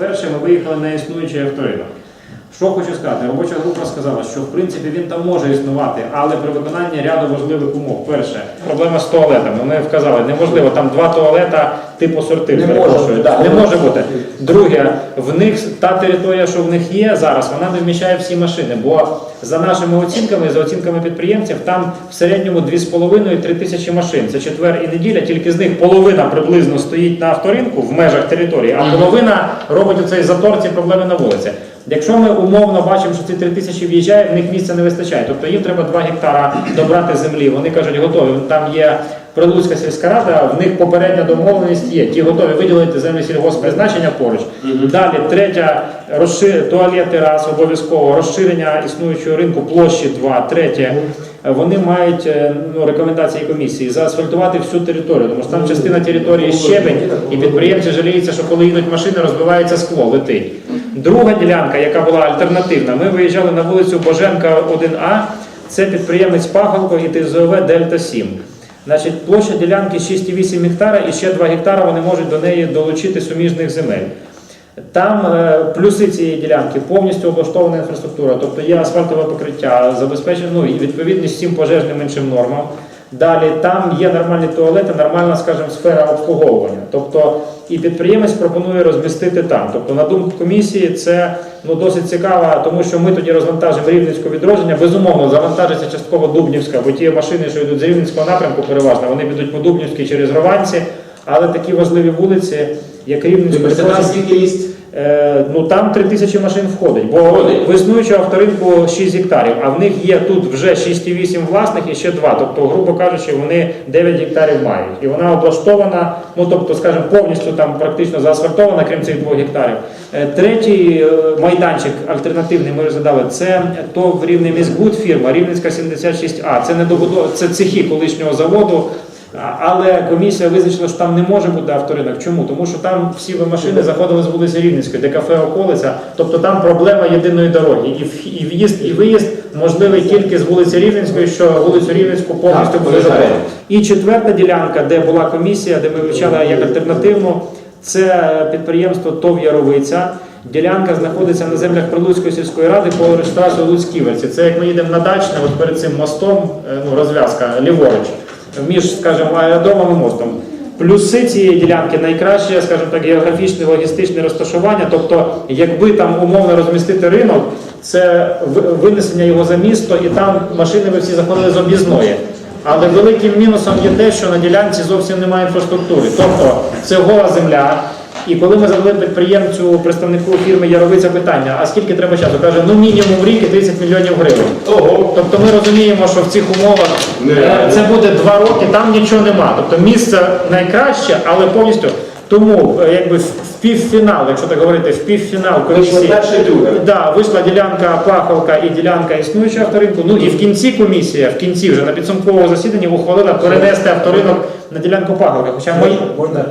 Перше, ми виїхали на існуючий авторинок. Що хочу сказати, робоча група сказала, що в принципі він там може існувати, але при виконанні ряду важливих умов. Перше, проблема з туалетами. Ми вказали, неможливо там два туалета типу сортир. Не перепрошую. може бути. Да, не може бути. Друге, в них та територія, що в них є зараз, вона не вміщає всі машини. Бо за нашими оцінками, за оцінками підприємців, там в середньому 2,5-3 тисячі машин. Це четвер і неділя, тільки з них половина приблизно стоїть на авторинку в межах території, а половина робить оцей затор, ці проблеми на вулиці. Якщо ми умовно бачимо, що ці 3 тисячі в'їжджає, в них місця не вистачає. Тобто їм треба 2 гектара добрати землі. Вони кажуть, готові. Там є Прилуцька сільська рада, в них попередня домовленість є. Ті готові виділити землі сільгоспризначення поруч. Далі третя розшир... туалети раз обов'язково, розширення існуючого ринку площі 2. Третє, вони мають е, ну, рекомендації комісії заасфальтувати всю територію, тому що там частина території щебень, і підприємці жаліються, що коли їдуть машини, розбивається скло, летить. Друга ділянка, яка була альтернативна, ми виїжджали на вулицю Боженка 1А, це підприємець Пахолко і ТЗОВ Дельта 7. Значить, площа ділянки 6,8 гектара і ще 2 гектара вони можуть до неї долучити суміжних земель. Там е, плюси цієї ділянки повністю облаштована інфраструктура, тобто є асфальтове покриття, забезпечено ну, відповідність всім пожежним іншим нормам. Далі там є нормальні туалети, нормальна, скажімо, сфера обслуговування. Тобто і підприємець пропонує розмістити там. Тобто, на думку комісії, це ну досить цікаво, тому що ми тоді розвантажимо рівненське відродження. Безумовно, завантажиться частково Дубнівська, бо ті машини, що йдуть з рівненського напрямку, переважно вони підуть по Дубнівській через Рованці, але такі важливі вулиці, як Рівненська? Е, ну там 3 тисячі машин входить, бо Входить. в існуючого авторинку 6 гектарів, а в них є тут вже 6,8 власних і ще 2. Тобто, грубо кажучи, вони 9 гектарів мають. І вона облаштована, ну тобто, скажімо, повністю там практично заасфальтована, крім цих 2 гектарів. Е, Третій е, майданчик альтернативний, ми розглядали, це ТОВ рівний міськбуд фірма, Рівненська 76А. Це не добудова, це цехи колишнього заводу. Але комісія визначила, що там не може бути авторинок. Чому? Тому що там всі машини заходили з вулиці Рівненської, де кафе околиця. Тобто там проблема єдиної дороги. І в'їзд, і виїзд можливий тільки з вулиці Рівненської, що вулицю Рівненську повністю буде виїжджає. І четверта ділянка, де була комісія, де ми вивчали як альтернативну, це підприємство ТОВ Яровиця. Ділянка знаходиться на землях Прилуцької сільської ради по реєстрації Луцьківерці. Це як ми їдемо на дачне, от перед цим мостом, е, ну, розв'язка ліворуч, між, скажімо, аеродромом і мостом. Плюси цієї ділянки найкраще, скажімо так, географічне логістичне розташування. Тобто, якби там умовно розмістити ринок, це винесення його за місто, і там машини би всі заходили з об'їзної. Але великим мінусом є те, що на ділянці зовсім немає інфраструктури. Тобто це гола земля. І коли ми задали підприємцю, представнику фірми Яровиця питання, а скільки треба часу? Каже, ну мінімум в рік і 30 мільйонів гривень. Ого. Тобто ми розуміємо, що в цих умовах е, це буде два роки, там нічого нема. Тобто місце найкраще, але повністю. Тому е, якби в в півфінал, якщо так говорити, в півфінал Вийшло комісії. перше і друге. Да, вийшла ділянка Паховка і ділянка існуючого авторинку. Ну і в кінці комісія, в кінці вже на підсумковому засіданні ухвалила перенести авторинок на ділянку Паховка. Хоча мої Можна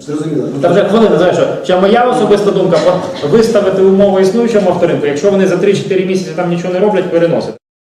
зрозуміло. та вже хвилина, знаєш, що хоча моя особиста думка от виставити умови існуючому авторинку, якщо вони за 3-4 місяці там нічого не роблять, переносити.